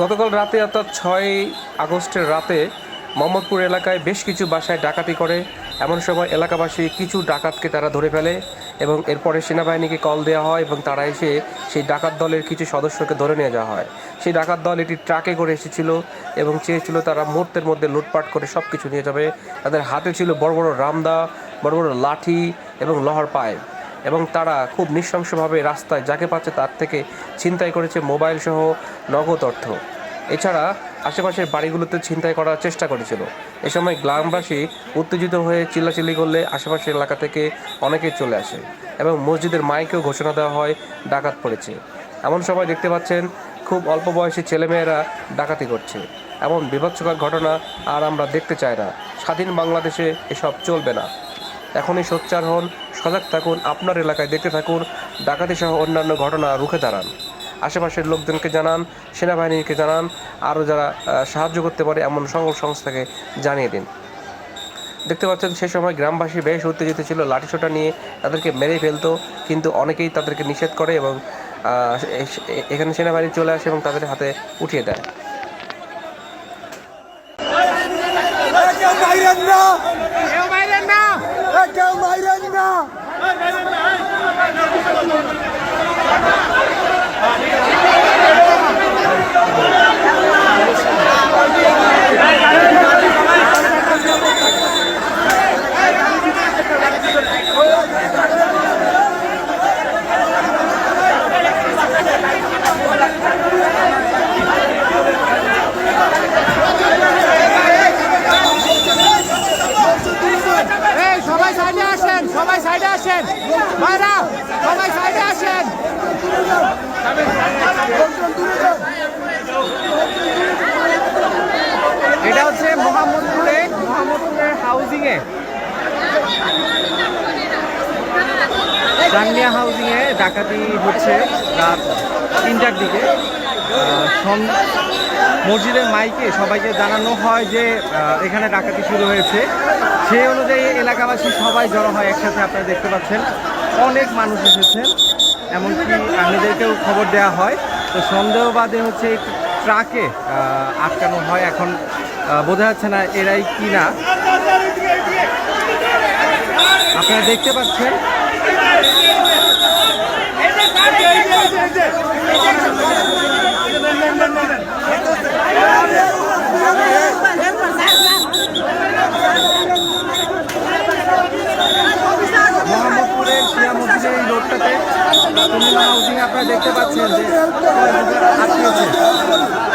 গতকাল রাতে অর্থাৎ ছয় আগস্টের রাতে মোহাম্মদপুর এলাকায় বেশ কিছু বাসায় ডাকাতি করে। এমন সময় এলাকাবাসী কিছু ডাকাতকে তারা ধরে ফেলে এবং এরপরে সেনাবাহিনীকে কল দেওয়া হয় এবং তারা এসে সেই ডাকাত দলের কিছু সদস্যকে ধরে নিয়ে যাওয়া হয়। সেই ডাকাত দল এটি ট্রাকে করে এসেছিল এবং চেয়েছিল তারা মুহূর্তের মধ্যে লুটপাট করে সব কিছু নিয়ে যাবে। তাদের হাতে ছিল বড় বড় রামদা, বড় বড় লাঠি এবং লহর পাইপ। এবং তারা খুব নৃশংসভাবে রাস্তায় যাকে পাচ্ছে তার থেকে ছিনতাই করেছে মোবাইল সহ নগদ অর্থ। এছাড়া আশেপাশের বাড়িগুলোতে ছিনতাই করার চেষ্টা করেছিল। এ সময় গ্রামবাসী উত্তেজিত হয়ে চিল্লাচিল্লি করলে আশেপাশের এলাকা থেকে অনেকে চলে আসে এবং মসজিদের মাইকেও ঘোষণা দেওয়া হয়, ডাকাত পড়েছে। এমন সময় দেখতে পাচ্ছেন খুব অল্প বয়সী ছেলেমেয়েরা ডাকাতি করছে। এমন বিভৎসকর ঘটনা আর আমরা দেখতে চাই না। স্বাধীন বাংলাদেশে এসব চলবে না। এখনই সোচ্চার হন, সজাগ থাকুন, আপনার এলাকায় দেখতে থাকুন ডাকাতি সহ অন্যান্য ঘটনা রুখে দাঁড়ান। আশেপাশের লোকজনকে জানান, সেনাবাহিনীকে জানান, আরও যারা সাহায্য করতে পারে এমন সকল সংস্থাকে জানিয়ে দিন। দেখতে পাচ্ছেন, সে সময় গ্রামবাসী বেশ উত্তেজিত ছিল, লাঠিসোঁটা নিয়ে তাদেরকে মেরে ফেলতো, কিন্তু অনেকেই তাদেরকে নিষেধ করে এবং এখানে সেনাবাহিনী চলে আসে এবং তাদের হাতে উঠিয়ে দেয় কেউ মাইরেন না কেউ বাইরেন না কেউ মাইরেন না এই সবাই সাইডে আসেন সবাই সাইডে আসেন ভাইরা সবাই সাইডে আসেন। এটা হচ্ছে মোহাম্মদপুরে, মোহাম্মদপুরের হাউজিং এ ডান্ডিয়া হাউজিং এ ডাকাতি হচ্ছে রাত তিনটার দিকে। মসজিদের মাইকে সবাইকে জানানো হয় যে এখানে ডাকাতি শুরু হয়েছে। সেই অনুযায়ী এলাকাবাসী সবাই জড়ো হয়, একসাথে আপনারা দেখতে পাচ্ছেন। অনেক মানুষ এসেছেন এমনকি আমাদেরকেও খবর দেয়া হয় তো সন্দেহবাদে হচ্ছে ট্রাকে আটকানো হয় এখন বোঝা যাচ্ছে না এরাই কি না আপনারা দেখতে পাচ্ছেন পূর্ণিমা হাউসিং আপনারা দেখতে পাচ্ছেন যে আটকে